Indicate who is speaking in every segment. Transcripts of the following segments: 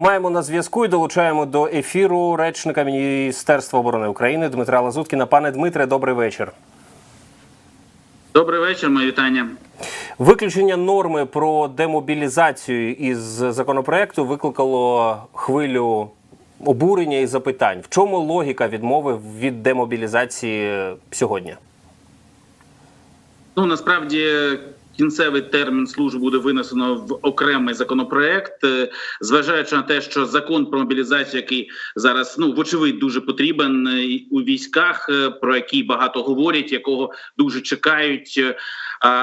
Speaker 1: Маємо на зв'язку і долучаємо до ефіру речника Міністерства оборони України Дмитра Лазуткіна. Пане Дмитре, добрий вечір.
Speaker 2: Добрий вечір, мої вітання.
Speaker 1: Виключення норми про демобілізацію із законопроекту викликало хвилю обурення і запитань. В чому логіка відмови від демобілізації сьогодні?
Speaker 2: Ну насправді кінцевий термін служби буде винесено в окремий законопроект, Е, зважаючи на те, що закон про мобілізацію, який зараз ну вочевидь дуже потрібен е, у військах, е, про який багато говорять, якого дуже чекають.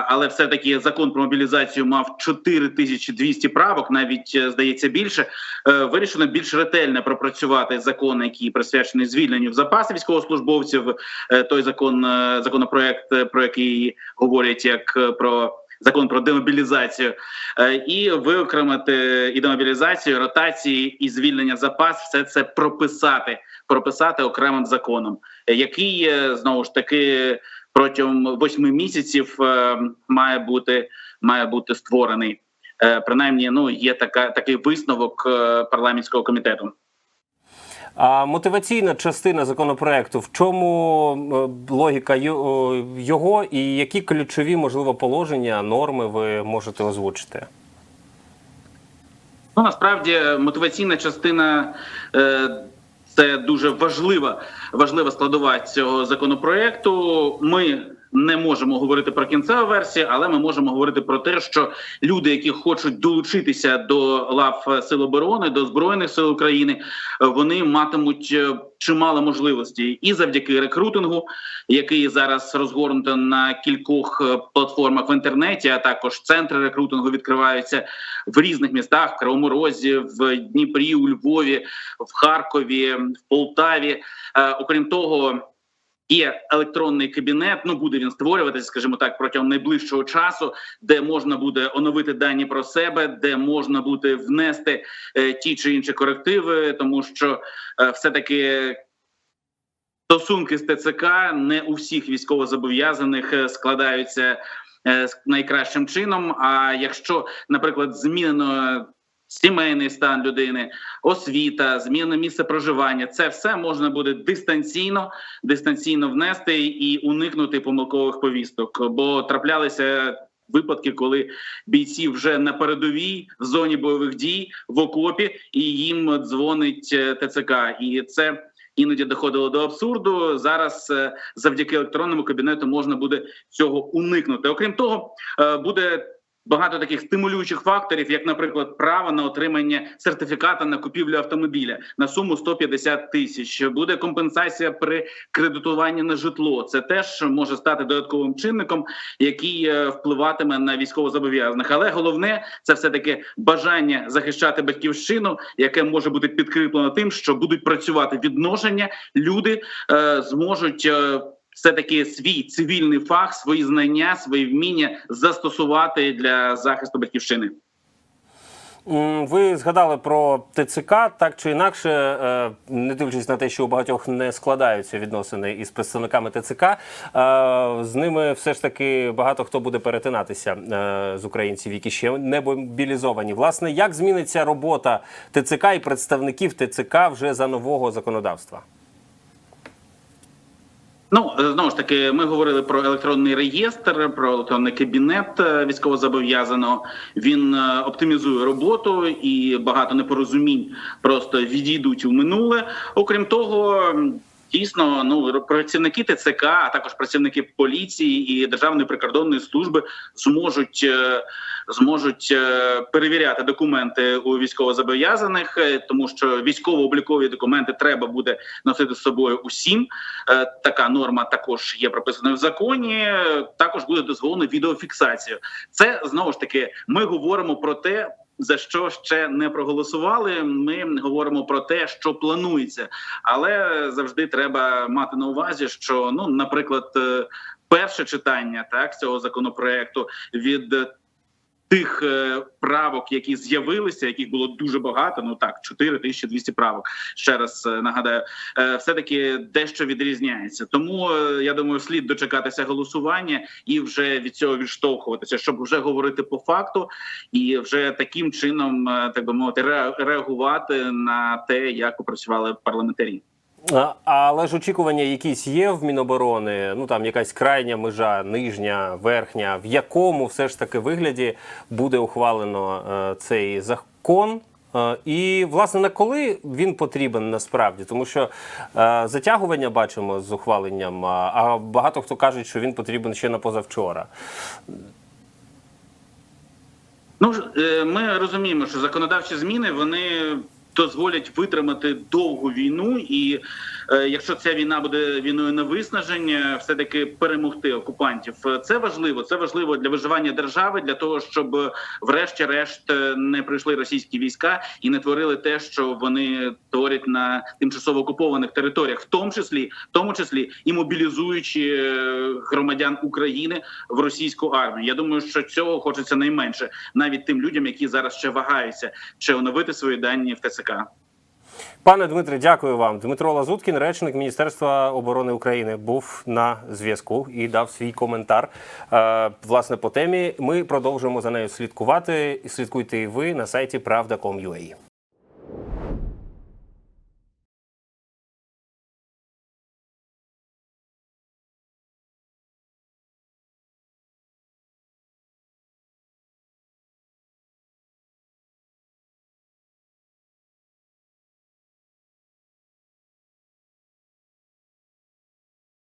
Speaker 2: Але все таки закон про мобілізацію мав 4200 правок, навіть здається більше. Вирішено більш ретельно пропрацювати закон, який присвячений звільненню в запаси військовослужбовців. Той закон, законопроект, про який говорять як про. Закон про демобілізацію Е, і виокремити і демобілізацію, ротації і звільнення запас, все це прописати, прописати окремим законом, який е, знову ж таки протягом восьми місяців е, має бути має бути створений. Принаймні, ну є така такий висновок парламентського комітету.
Speaker 1: А мотиваційна частина законопроекту в чому е, логіка його і які ключові можливо положення, норми ви можете озвучити?
Speaker 2: Ну насправді мотиваційна частина е, це дуже важлива, важлива складова цього законопроекту. Ми не можемо говорити про кінцеву версію, але ми можемо говорити про те, що люди, які хочуть долучитися до лав Сил оборони, до збройних сил України, е, вони матимуть е, чимало можливостей і завдяки рекрутингу, який зараз розгорнуто на кількох е, платформах в інтернеті, а також центри рекрутингу відкриваються в різних містах: в Кривому Розі, в Дніпрі, у Львові, в Харкові, в Полтаві. Е, окрім того. Є електронний кабінет, ну буде він створюватися, скажімо так, протягом найближчого часу, де можна буде оновити дані про себе, де можна буде внести е, ті чи інші корективи, тому що е, все таки стосунки з ТЦК не у всіх військовозобов'язаних е, складаються е, найкращим чином. А якщо, наприклад, змінено сімейний стан людини, освіта, зміна місце проживання, це все можна буде дистанційно, дистанційно внести і уникнути помилкових повісток, бо траплялися. Випадки, коли бійці вже на передовій в зоні бойових дій в окопі, і їм дзвонить е, ТЦК, і це іноді доходило до абсурду. Зараз е, завдяки електронному кабінету можна буде цього уникнути. Окрім того, е, буде. Багато таких стимулюючих факторів, як, наприклад, право на отримання сертифіката на купівлю автомобіля на суму 150 тисяч. Буде компенсація при кредитуванні на житло. Це теж може стати додатковим чинником, який е, впливатиме на військовозобов'язаних. Але головне це все таки бажання захищати батьківщину, яке може бути підкріплено тим, що будуть працювати відношення. Люди е, зможуть. Е, все таки свій цивільний фах, свої знання, свої вміння застосувати для захисту батьківщини.
Speaker 1: Ви згадали про ТЦК, так чи інакше, е, не дивлячись на те, що у багатьох не складаються відносини із представниками ТЦК, е, з ними все ж таки багато хто буде перетинатися е, з українців, які ще не мобілізовані. Власне, як зміниться робота ТЦК і представників ТЦК вже за нового законодавства?
Speaker 2: Ну знову ж таки, ми говорили про електронний реєстр, про електронний кабінет е, військовозобов'язаного. Він е, оптимізує роботу і багато непорозумінь просто відійдуть у минуле. Окрім того. Дійсно, ну працівники ТЦК, а також працівники поліції і державної прикордонної служби зможуть е, зможуть е, перевіряти документи у військовозобов'язаних, е, тому що військово-облікові документи треба буде носити з собою усім. Така норма також є прописаною в законі. Також буде дозволено відеофіксацію. Це знову ж таки. Ми говоримо про те. За що ще не проголосували? Ми говоримо про те, що планується, але завжди треба мати на увазі, що ну, наприклад, е, перше читання так цього законопроекту від тих е, правок, які з'явилися, яких було дуже багато. Ну так, 4200 правок. Ще раз е, нагадаю, е, все таки дещо відрізняється. Тому я думаю, слід дочекатися голосування і вже від цього відштовхуватися, щоб вже говорити по факту, і вже таким чином, так би мовити, ре- реагувати на те, як опрацювали парламентарі.
Speaker 1: Але ж очікування якісь є в Міноборони, ну там якась крайня межа, нижня, верхня, в якому все ж таки вигляді буде ухвалено е, цей закон. Е, І власне на коли він потрібен насправді, тому що е, затягування бачимо з ухваленням, а, багато хто каже, що він потрібен ще на позавчора.
Speaker 2: Ну ми розуміємо, що законодавчі зміни вони дозволять витримати довгу війну, і е, якщо ця війна буде війною на виснаження, все таки перемогти окупантів. Це важливо. Це важливо для виживання держави, для того, щоб е, врешті-решт е, не прийшли російські війська і не творили те, що вони творять на тимчасово окупованих територіях, в тому числі, в тому числі і мобілізуючи е, громадян України в російську армію. Я думаю, що цього хочеться найменше, навіть тим людям, які зараз ще вагаються, чи оновити свої дані в ТЦК.
Speaker 1: Пане Дмитре, дякую вам. Дмитро Лазуткін, речник Міністерства оборони України, був на зв'язку і дав свій коментар. Е, власне, по темі ми продовжуємо за нею слідкувати. Слідкуйте і ви на сайті Правда.com.ua.